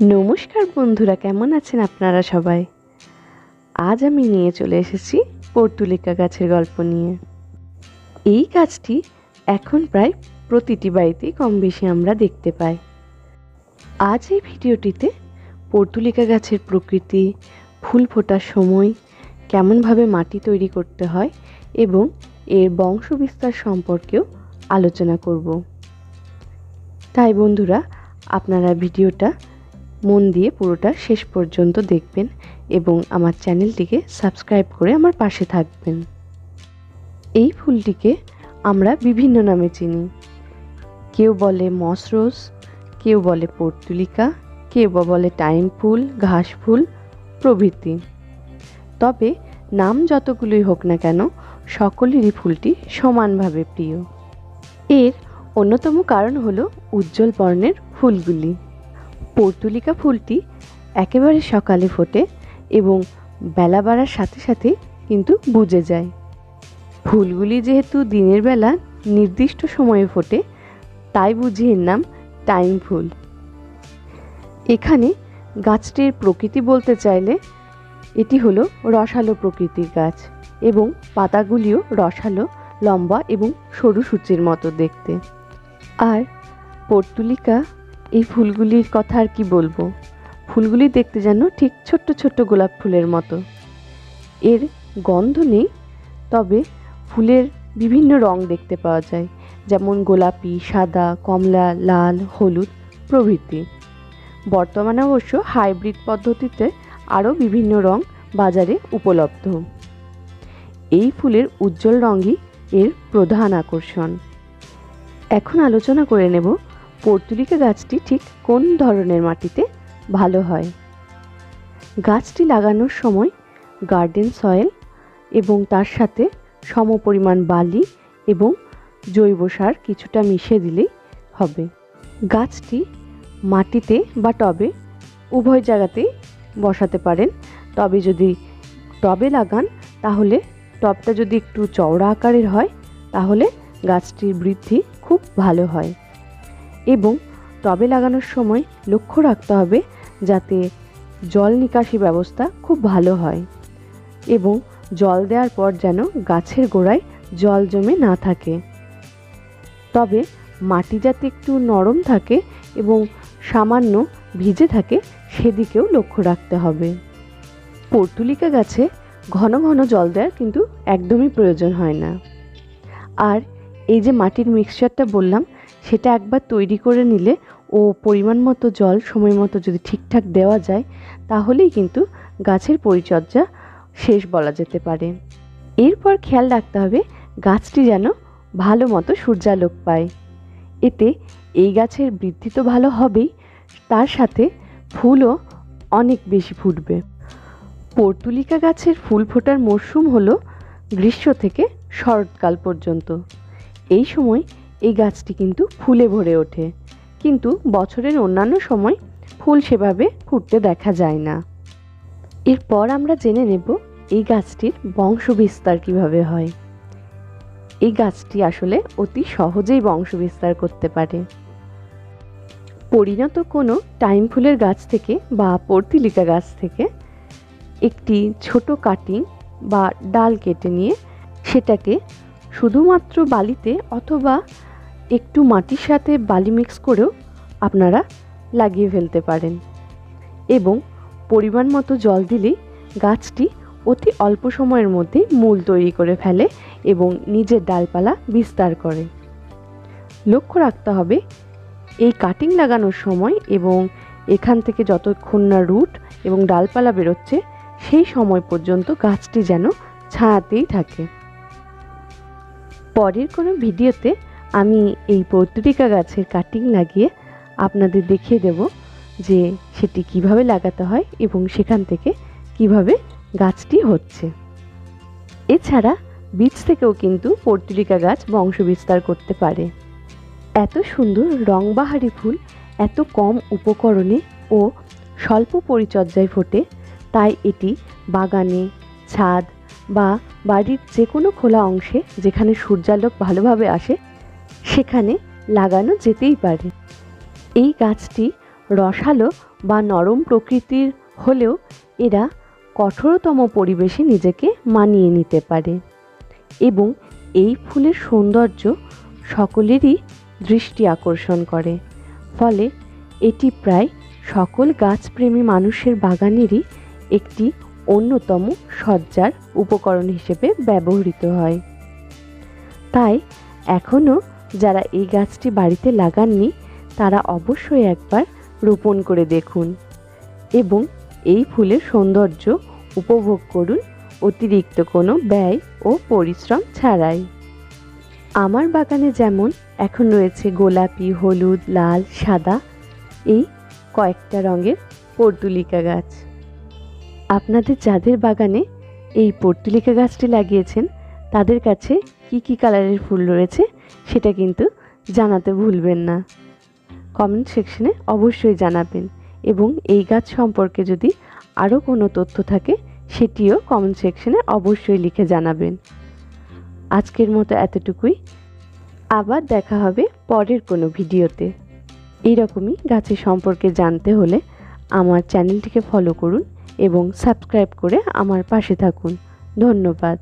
নমস্কার বন্ধুরা, কেমন আছেন আপনারা সবাই? আজ আমি নিয়ে চলে এসেছি পর্তুলিকা গাছের গল্প নিয়ে। এই গাছটি এখন প্রায় প্রতিটি বাড়িতেই কম বেশি আমরা দেখতে পাই। আজ এই ভিডিওটিতে পর্তুলিকা গাছের প্রকৃতি, ফুল ফোটার সময়, কেমনভাবে মাটি তৈরি করতে হয় এবং এর বংশবিস্তার সম্পর্কেও আলোচনা করব। তাই বন্ধুরা, আপনারা ভিডিওটা মন দিয়ে পুরোটা শেষ পর্যন্ত দেখবেন এবং আমার চ্যানেলটিকে সাবস্ক্রাইব করে আমার পাশে থাকবেন। এই ফুলটিকে আমরা বিভিন্ন নামে চিনি। কেউ বলে মস রোজ, কেউ বলে পর্তুলিকা, কেউ বা বলে টাইম ফুল, ঘাস ফুল, প্রভৃতি। তবে নাম যতগুলোই হোক না কেন, সকলেরই ফুলটি সমানভাবে প্রিয়। এর অন্যতম কারণ হলো উজ্জ্বল বর্ণের ফুলগুলি। পর্তুলিকা ফুলটি একেবারে সকালে ফোটে এবং বেলা বাড়ার সাথে সাথে কিন্তু বুঝে যায়। ফুলগুলি যেহেতু দিনের বেলা নির্দিষ্ট সময়ে ফোটে, তাই বুঝি এর নাম টাইম ফুল। এখানে গাছটির প্রকৃতি বলতে চাইলে এটি হলো রসালো প্রকৃতির গাছ এবং পাতাগুলিও রসালো, লম্বা এবং সরু সূচির মতো দেখতে। আর পর্তুলিকা এই ফুলগুলির কথা আর কি বলব? ফুলগুলি দেখতে যেন ঠিক ছোট্ট ছোট্ট গোলাপ ফুলের মতো। এর গন্ধ নেই, তবে ফুলের বিভিন্ন রং দেখতে পাওয়া যায়। যেমন গোলাপি, সাদা, কমলা, লাল, হলুদ প্রভৃতি। বর্তমানে অবশ্য হাইব্রিড পদ্ধতিতে আরও বিভিন্ন রং বাজারে উপলব্ধ। এই ফুলের উজ্জ্বল রঙই এর প্রধান আকর্ষণ। এখন আলোচনা করে নেব পর্তুলিকা গাছটি ঠিক কোন ধরনের মাটিতে ভালো হয়? গাছটি লাগানোর সময় গার্ডেন সয়েল এবং তার সাথে সমপরিমাণ বালি এবং জৈব সার কিছুটা মিশিয়ে দিলেই হবে। গাছটি মাটিতে বা টবে, উভয় জায়গাতেই বসাতে পারেন। তবে যদি টবে লাগান, তাহলে টবটা যদি একটু চওড়া আকারের হয়, তাহলে গাছটির বৃদ্ধি খুব ভালো হয়। এবং টবে লাগানোর সময় লক্ষ্য রাখতে হবে যাতে জল নিকাশি ব্যবস্থা খুব ভালো হয় এবং জল দেওয়ার পর যেন গাছের গোড়ায় জল জমে না থাকে। তবে মাটি যাতে একটু নরম থাকে এবং সামান্য ভিজে থাকে সেদিকেও লক্ষ্য রাখতে হবে। পর্তুলিকা গাছে ঘন ঘন জল দেওয়ার কিন্তু একদমই প্রয়োজন হয় না। আর এই যে মাটির মিক্সচারটা বললাম সেটা একবার তৈরি করে নিলে ও পরিমাণ মতো জল, সময় মতো যদি ঠিকঠাক দেওয়া যায়, তাহলেই কিন্তু গাছের পরিচর্যা শেষ বলা যেতে পারে। এরপর খেয়াল রাখতে হবে গাছটি যেন ভালো মতো সূর্যালোক পায়। এতে এই গাছের বৃদ্ধি তো ভালো হবেই, তার সাথে ফুলও অনেক বেশি ফুটবে। পর্তুলিকা গাছের ফুল ফোটার মরশুম হলো গ্রীষ্ম থেকে শরৎকাল পর্যন্ত। এই সময় এই গাছটি কিন্তু ফুলে ভরে ওঠে। কিন্তু বছরের অন্যান্য সময় ফুল সেভাবে ফুটতে দেখা যায় না। এরপর আমরা জেনে নেব এই গাছটির বংশ বিস্তার কীভাবে হয়। এই গাছটি আসলে অতি সহজেই বংশ বিস্তার করতে পারে। পরিণত কোনো টাইম ফুলের গাছ থেকে বা পর্তিলিকা গাছ থেকে একটি ছোট কাটিং বা ডাল কেটে নিয়ে সেটাকে শুধুমাত্র বালিতে অথবা একটু মাটির সাথে বালি মিক্স করেও আপনারা লাগিয়ে ফেলতে পারেন। এবং পরিমাণ মতো জল দিলেই গাছটি অতি অল্প সময়ের মধ্যে মূল তৈরি করে ফেলে এবং নিজের ডালপালা বিস্তার করে। লক্ষ্য রাখতে হবে, এই কাটিং লাগানোর সময় এবং এখান থেকে যতক্ষণ না রুট এবং ডালপালা বেরোচ্ছে, সেই সময় পর্যন্ত গাছটি যেন ছায়াতেই থাকে। পরের কোনো ভিডিওতে আমি এই পর্তুরিকা গাছের কাটিং লাগিয়ে আপনাদের দেখিয়ে দেব যে সেটি কীভাবে লাগাতে হয় এবং সেখান থেকে কীভাবে গাছটি হচ্ছে। এছাড়া বীজ থেকেও কিন্তু পর্তুরিকা গাছ বংশ বিস্তার করতে পারে। এত সুন্দর রংবাহারি ফুল, এত কম উপকরণে ও স্বল্প পরিচর্যায় ফোটে, তাই এটি বাগানে, ছাদ বা বাড়ির যে কোনো খোলা অংশে যেখানে সূর্যালোক ভালোভাবে আসে সেখানে লাগানো যেতেই পারে। এই গাছটি রসালো বা নরম প্রকৃতির হলেও এরা কঠোরতম পরিবেশে নিজেকে মানিয়ে নিতে পারে এবং এই ফুলের সৌন্দর্য সকলেরই দৃষ্টি আকর্ষণ করে। ফলে এটি প্রায় সকল গাছপ্রেমী মানুষের বাগানেরই একটি অন্যতম সজ্জার উপকরণ হিসেবে ব্যবহৃত হয়। তাই এখনও যারা এই গাছটি বাড়িতে লাগাননি, তারা অবশ্যই একবার রোপণ করে দেখুন এবং এই ফুলের সৌন্দর্য উপভোগ করুন অতিরিক্ত কোনো ব্যয় ও পরিশ্রম ছাড়াই। আমার বাগানে যেমন এখন রয়েছে গোলাপি, হলুদ, লাল, সাদা, এই কয়েকটা রঙের পর্তুলিকা গাছ। আপনাদের যাদের বাগানে এই পর্তুলিকা গাছটি লাগিয়েছেন, তাদের কাছে কি কি কালারের ফুল রয়েছে সেটা কিন্তু জানাতে ভুলবেন না। কমেন্ট সেকশনে অবশ্যই জানাবেন এবং এই গাছ সম্পর্কে যদি আরও কোনো তথ্য থাকে সেটিও কমেন্ট সেকশনে অবশ্যই লিখে জানাবেন। আজকের মতো এতটুকুই। আবার দেখা হবে পরের কোনো ভিডিওতে। এইরকমই গাছের সম্পর্কে জানতে হলে আমার চ্যানেলটিকে ফলো করুন এবং সাবস্ক্রাইব করে আমার পাশে থাকুন। ধন্যবাদ।